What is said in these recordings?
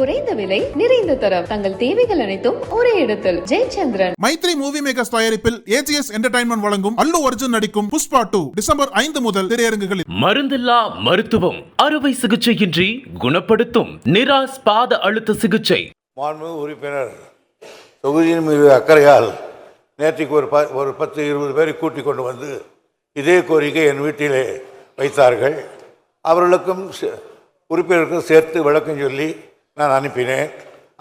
குறைந்த விலை நிறைந்த தரம். தங்கள் தேவைகள் அனைத்தும் ஒரே இடத்தில். ஜெயச்சந்திரன். மைத்ரி மூவி மேக்கர்ஸ் தயாரிப்பில் ஏஜிஎஸ் என்டர்டைன்மெண்ட் வழங்கும் அல்லு அர்ஜுன் நடிக்கும் புஷ்பா டூ டிசம்பர் ஐந்து முதல் திரையரங்குகளில். மருந்தில்லா மருத்துவம் அறுவை சிகிச்சையின்றி குணப்படுத்தும் நிராஸ் பாத அழுத்த சிகிச்சை. மாண்புமிகு உறுப்பினர் தொகுதியின் மீது அக்கறையால் நேற்றுக்கு ஒரு ப ஒரு பத்து இருபது பேரை கூட்டிக் கொண்டு வந்து இதே கோரிக்கை என் வீட்டிலே வைத்தார்கள். அவர்களுக்கும் சே- உறுப்பினருக்கும் சேர்த்து விளக்கம் சொல்லி நான் அனுப்பினேன்.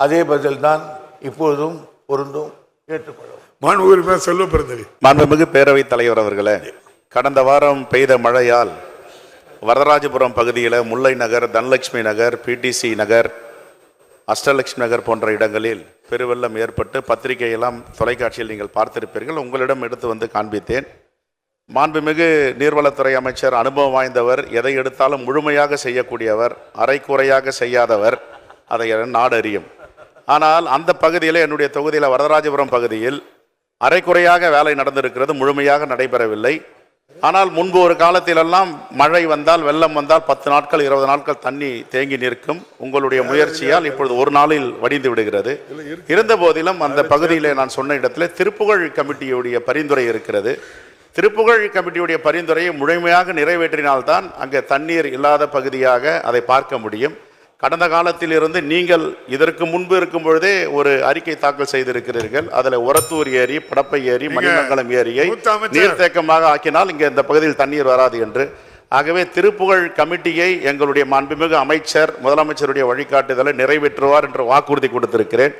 அதே பதில் தான் இப்பொழுதும் பொருந்தும் ஏற்றுக்கொள்ளும் மாண்பு உறுப்பினர் செல்வ பெருந்தகை மாண்புமிகு பேரவைத் தலைவர் அவர்களே கடந்த வாரம் பெய்த மழையால் வரதராஜபுரம் பகுதியில் முல்லை நகர் தனலட்சுமி நகர் பிடிசி நகர் அஷ்டலட்சுமி நகர் போன்ற இடங்களில் பெருவெள்ளம் ஏற்பட்டு பத்திரிகையெல்லாம் தொலைக்காட்சியில் நீங்கள் பார்த்திருப்பீர்கள். உங்களிடம் எடுத்து வந்து காண்பித்தேன். மாண்புமிகு நீர்வளத்துறை அமைச்சர் அனுபவம் வாய்ந்தவர் எதை எடுத்தாலும் முழுமையாக செய்யக்கூடியவர் அரைக்குறையாக செய்யாதவர் அதை நாடு அறியும் ஆனால் அந்த பகுதியில் என்னுடைய தொகுதியில் வரதராஜபுரம் பகுதியில் அரைக்குறையாக வேலை நடந்திருக்கிறது முழுமையாக நடைபெறவில்லை. ஆனால் முன்பு ஒரு காலத்திலெல்லாம் மழை வந்தால் வெள்ளம் வந்தால் பத்து நாட்கள் இருபது நாட்கள் தண்ணி தேங்கி நிற்கும். உங்களுடைய முயற்சியால் இப்பொழுது ஒரு நாளில் வடிந்து விடுகிறது. இருந்த போதிலும் அந்த பகுதியிலே நான் சொன்ன இடத்துல திருப்புகழ் கமிட்டியுடைய பரிந்துரை இருக்கிறது. திருப்புகழ் கமிட்டியுடைய பரிந்துரையை முழுமையாக நிறைவேற்றினால்தான் அங்கே தண்ணீர் இல்லாத பகுதியாக அதை பார்க்க முடியும். கடந்த காலத்திலிருந்து நீங்கள் இதற்கு முன்பு இருக்கும் பொழுதே ஒரு அறிக்கை தாக்கல் செய்திருக்கிறீர்கள். அதில் உரத்தூர் ஏரி படப்பை ஏரி மணிமங்கலம் ஏரியை. நீர்த்தேக்கமாக ஆக்கினால் இங்கே இந்த பகுதியில் தண்ணீர் வராது என்று. ஆகவே திருப்புகழ் கமிட்டியை எங்களுடைய மாண்புமிகு அமைச்சர் முதலமைச்சருடைய வழிகாட்டுதலை நிறைவேற்றுவார் என்று வாக்குறுதி கொடுத்திருக்கிறேன்.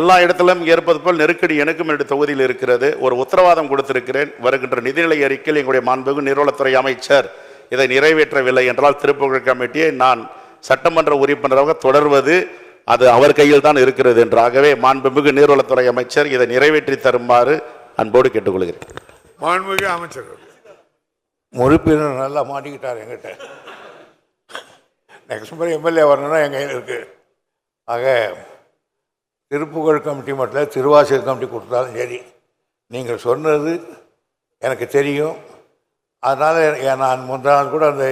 எல்லா இடத்திலும் ஏற்பது போல் நெருக்கடி எனக்கும் என்னுடைய தொகுதியில் இருக்கிறது. ஒரு உத்தரவாதம் கொடுத்திருக்கிறேன். வருகின்ற நிதிநிலை அறிக்கையில் எங்களுடைய மாண்புமிகு நீர்வளத்துறை அமைச்சர் இதை நிறைவேற்றவில்லை என்றால் திருப்புகழ் கமிட்டியை நான் சட்டமன்ற உறுப்பினராக தொடர்வது அது அவர் கையில் தான் இருக்கிறது என்று. ஆகவே மாண்புமிகு நீர்வளத்துறை அமைச்சர் இதை நிறைவேற்றி தருமாறு அன்போடு கேட்டுக்கொள்கிறேன். மாண்புமிகு அமைச்சர் உறுப்பினர் நல்லா மாட்டிக்கிட்டார் என்கிட்ட நெக்ஸ்ட் முறை எம்எல்ஏ வரணும்னா என் கையில் இருக்கு. ஆக திருப்புகழ் கமிட்டி மட்டும் இல்ல, திருவாசல் கமிட்டி கொடுத்தாலும் சரி. நீங்கள் சொன்னது எனக்கு தெரியும். அதனால் நான் முந்தா நாள் கூட அந்த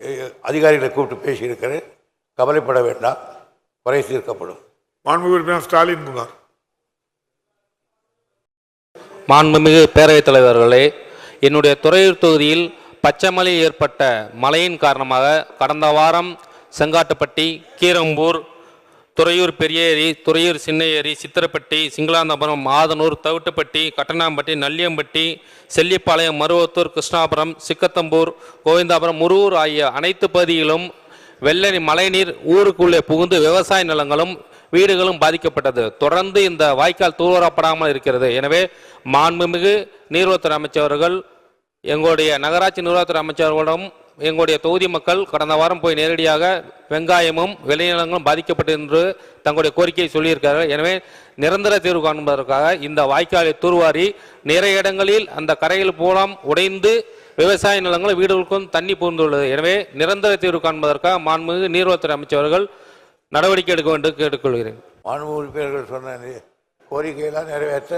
அதிகாரிகளை கூப்பிட்டு பேசியிருக்கிறேன். கவலைப்பட வேண்டாம். குறை தீர்க்கப்படும். மாண்புமிகு உறுப்பினர் ஸ்டாலின் குமார். மாண்புமிகு பேரவைத் தலைவர்களே என்னுடைய துறையூர் தொகுதியில் பச்சைமலை ஏற்பட்ட மழையின் காரணமாக கடந்த வாரம் செங்காட்டுப்பட்டி கீரம்பூர் துறையூர் பெரிய ஏரி துறையூர் சின்ன ஏரி சித்திரப்பட்டி சிங்களாந்தபுரம் மாதனூர் தவிட்டுப்பட்டி கட்டணாம்பட்டி நல்லியம்பட்டி செல்லிப்பாளையம் மருவத்தூர் கிருஷ்ணாபுரம் சிக்கத்தம்பூர் கோவிந்தாபுரம் முருகூர் ஆகிய அனைத்து பகுதிகளிலும் வெள்ளரி மழைநீர் ஊருக்குள்ளே புகுந்து விவசாய நிலங்களும் வீடுகளும் பாதிக்கப்பட்டது. தொடர்ந்து இந்த வாய்க்கால் தூர்வரப்படாமல் இருக்கிறது. எனவே மாண்புமிகு நீர்வளத்துறை அமைச்சர்கள் எங்களுடைய நகராட்சி நிர்வாகத்துறை அமைச்சர்களிடம் எங்களுடைய தொகுதி மக்கள் கடந்த வாரம் போய் நேரடியாக வெங்காயமும் விளைநிலங்களும் பாதிக்கப்பட்டு என்று தங்களுடைய கோரிக்கையை சொல்லியிருக்கிறார்கள். எனவே நிரந்தர தீர்வு காண்பதற்காக இந்த வாய்க்காலை தூர்வாரி நிறைய இடங்களில் அந்த கரைகள் போலாம் உடைந்து விவசாய நிலங்கள் வீடுகளுக்கும் தண்ணி புகுந்துள்ளது. எனவே நிரந்தர தீர்வு காண்பதற்காக மாண்புமிகு நீர்வளத்துறை அமைச்சர்கள் நடவடிக்கை எடுக்க வேண்டும் கேட்டுக்கொள்கிறேன். மாண்பு உறுப்பினர்கள் சொன்ன கோரிக்கையெல்லாம் நிறைவேற்ற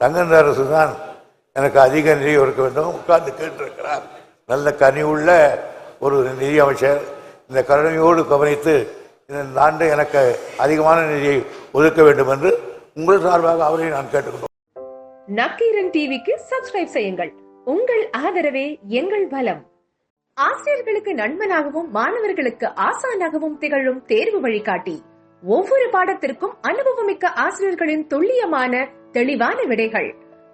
தங்கந்த அரசு தான் எனக்கு அதிக நிதி ஒதுக்க வேண்டும். உட்கார்ந்து கேட்டிருக்கிறார். நல்ல கனி உள்ள ஒரு நிதி அமைச்சர். இந்த கருணையோடு கவனித்து இந்த ஆண்டு எனக்கு அதிகமான நிதியை ஒதுக்க வேண்டும் என்று உங்கள் சார்பாக அவரை நான் கேட்டுக்கொண்டோம் நக்கீரன் டிவிக்கு சப்ஸ்கிரைப் செய்யுங்கள். உங்கள் ஆதரவே எங்கள் பலம் ஆசிரியர்களுக்கு நண்பனாகவும் மாணவர்களுக்கு ஆசானாகவும் திகழும் தேர்வு வழிகாட்டி. ஒவ்வொரு பாடத்திற்கும் அனுபவமிக்க ஆசிரியர்களின் துல்லியமான தெளிவான விடைகள்.